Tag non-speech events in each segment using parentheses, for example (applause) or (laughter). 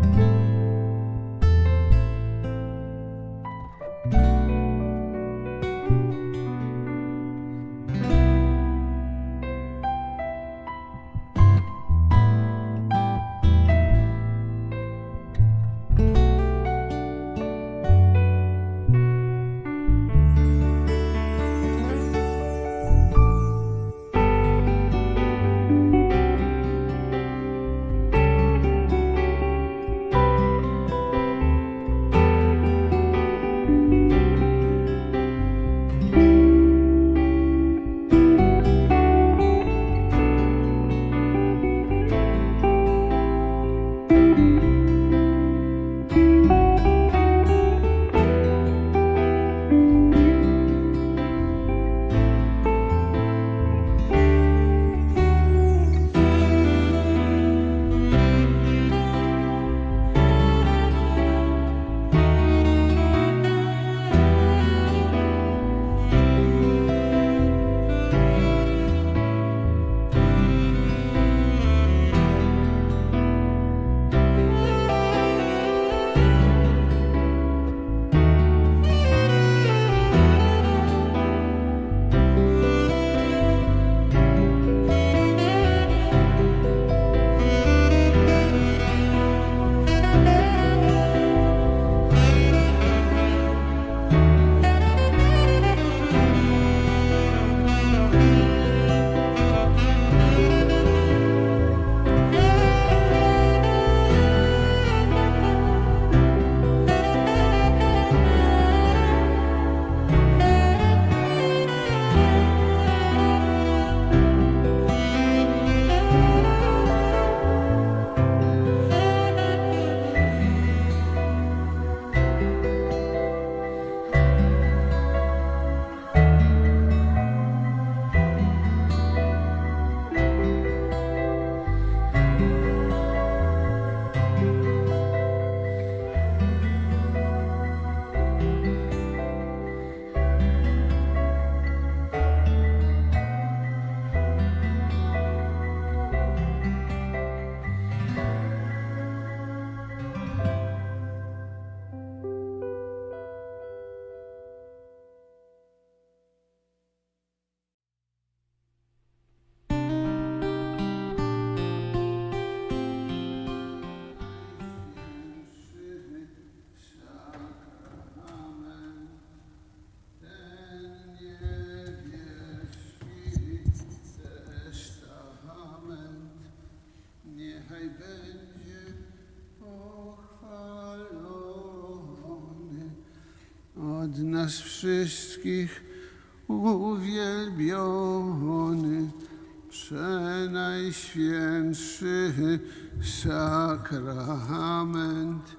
Bye. Od nas wszystkich uwielbiony, przenajświętszy sakrament,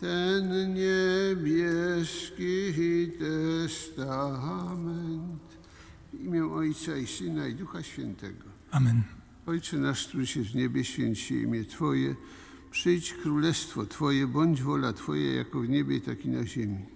ten niebieski testament. W imię Ojca i Syna i Ducha Świętego. Amen. Ojcze nasz, który się w niebie, święć się imię Twoje. Przyjdź królestwo Twoje, bądź wola Twoja, jako w niebie, tak i na ziemi.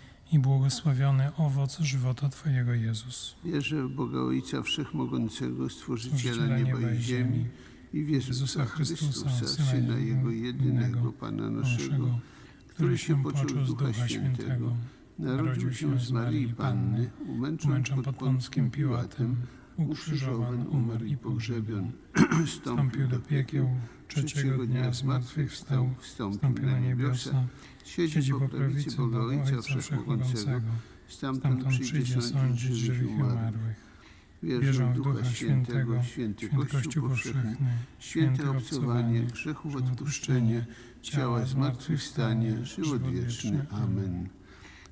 i błogosławiony owoc żywota Twojego Jezus. Wierzę w Boga Ojca Wszechmogącego, Stworzyciela Stworzyciela nieba i ziemi i w Jezusa Chrystusa, Syna Jego jedynego, Pana naszego, który się począł z Ducha Świętego, narodził się z Marii Panny, umęczon pod Pąckim Piłatem, ukrzyżowan, umarł i pogrzebion, (clears throat) Wstąpił do piekieł, trzeciego dnia zmartwychwstał, wstąpił na niebiosa, siedzi po prawicy Boga Ojca Wszechmogącego, stamtąd przyjdzie sądzić żywych i umarłych. Wierzę w Ducha Świętego, święty Kościół powszechny, święte obcowanie, grzechów odpuszczenie, ciała zmartwychwstanie, żywot wieczny. Amen.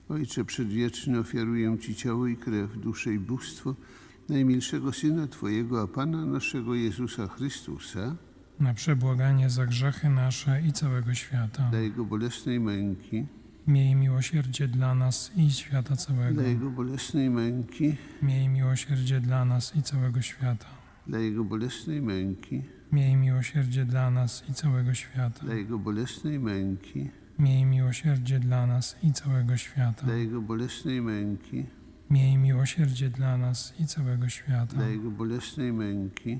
Ojcze Przedwieczny, ofiaruję Ci ciało i krew, duszę i bóstwo najmilszego Syna Twojego, a Pana naszego Jezusa Chrystusa, Na przebłaganie za grzechy nasze i całego świata. dla Jego bolesnej męki, Miej miłosierdzie dla nas i świata całego. dla Jego bolesnej męki, Miej miłosierdzie dla nas i całego świata. dla Jego bolesnej męki, Miej miłosierdzie dla nas i całego świata. dla Jego bolesnej męki, Miej miłosierdzie dla nas i całego świata. dla Jego bolesnej męki, Miej miłosierdzie dla nas i całego świata. dla Jego bolesnej męki,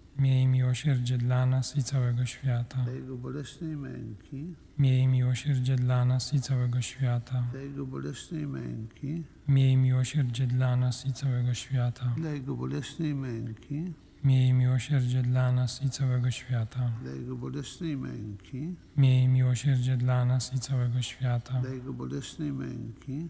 Miej miłosierdzie dla nas i całego świata. dla Jego bolesnej męki, Miej miłosierdzie dla nas i całego świata. dla Jego bolesnej męki, Miej miłosierdzie dla nas i całego świata. dla Jego bolesnej męki, Miej miłosierdzie dla nas i całego świata. dla Jego bolesnej męki, Miej miłosierdzie dla nas i całego świata. dla Jego bolesnej męki,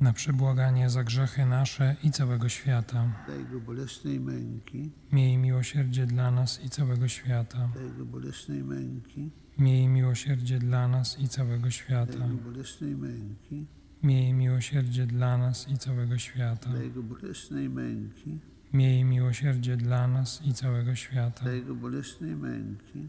Na przebłaganie za grzechy nasze i całego świata. dla Jego bolesnej męki, Miej miłosierdzie dla nas i całego świata. dla Jego bolesnej męki, Miej miłosierdzie dla nas i całego dla świata. Jego bolesnej męki, Miej miłosierdzie dla nas i całego świata. dla Jego bolesnej męki, Miej miłosierdzie dla nas i całego świata. dla Jego bolesnej męki,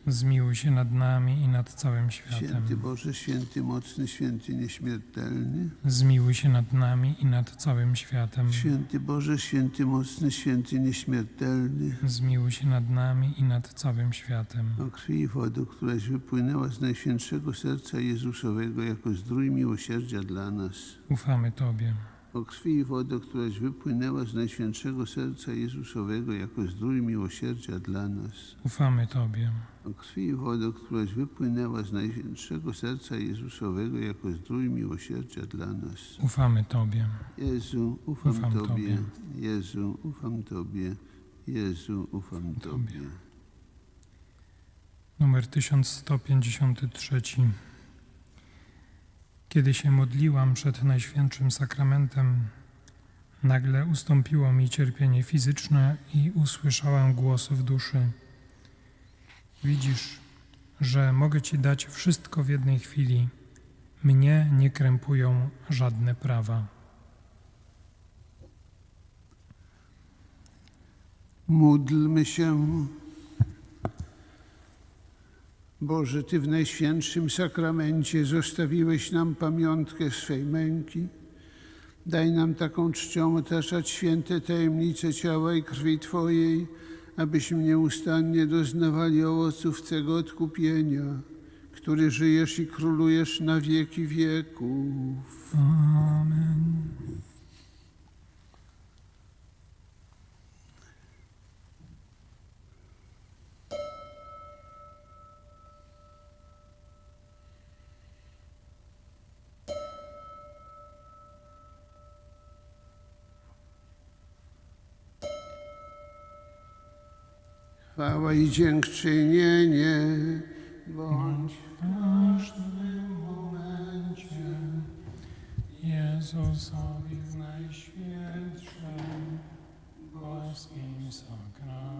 Zmiłuj się nad nami i nad całym święty światem. Boże, święty mocny, święty nieśmiertelny, Zmiłuj się nad nami i nad całym światem. święty Boże, święty mocny, święty nieśmiertelny, Zmiłuj się nad nami i nad całym światem. o krwi i wodę, któraś wypłynęła z najświętszego serca Jezusowego jako zdrój miłosierdzia dla nas. Ufamy Tobie. O krwi i wodę, któraś wypłynęła z najświętszego serca Jezusowego jako zdrój miłosierdzia dla nas. Ufamy Tobie. O krwi i wodę, któraś wypłynęła z najświętszego serca Jezusowego jako zdrój miłosierdzia dla nas. Ufamy Tobie. Jezu, ufam, Ufam Tobie. Tobie. Jezu, ufam Tobie. Jezu, ufam Tobie. Numer 1153. Kiedy się modliłam przed Najświętszym Sakramentem, nagle ustąpiło mi cierpienie fizyczne i usłyszałam głos w duszy. Widzisz, że mogę Ci dać wszystko w jednej chwili. Mnie nie krępują żadne prawa. Módlmy się. Boże, Ty w Najświętszym Sakramencie zostawiłeś nam pamiątkę swej męki. Daj nam taką czcią otaczać święte tajemnice ciała i krwi Twojej, abyśmy nieustannie doznawali owoców tego odkupienia, który żyjesz i królujesz na wieki wieków. Amen. Chwała i dziękczynienie bądź W każdym momencie Jezusowi w Najświętszym boskim sakramencie.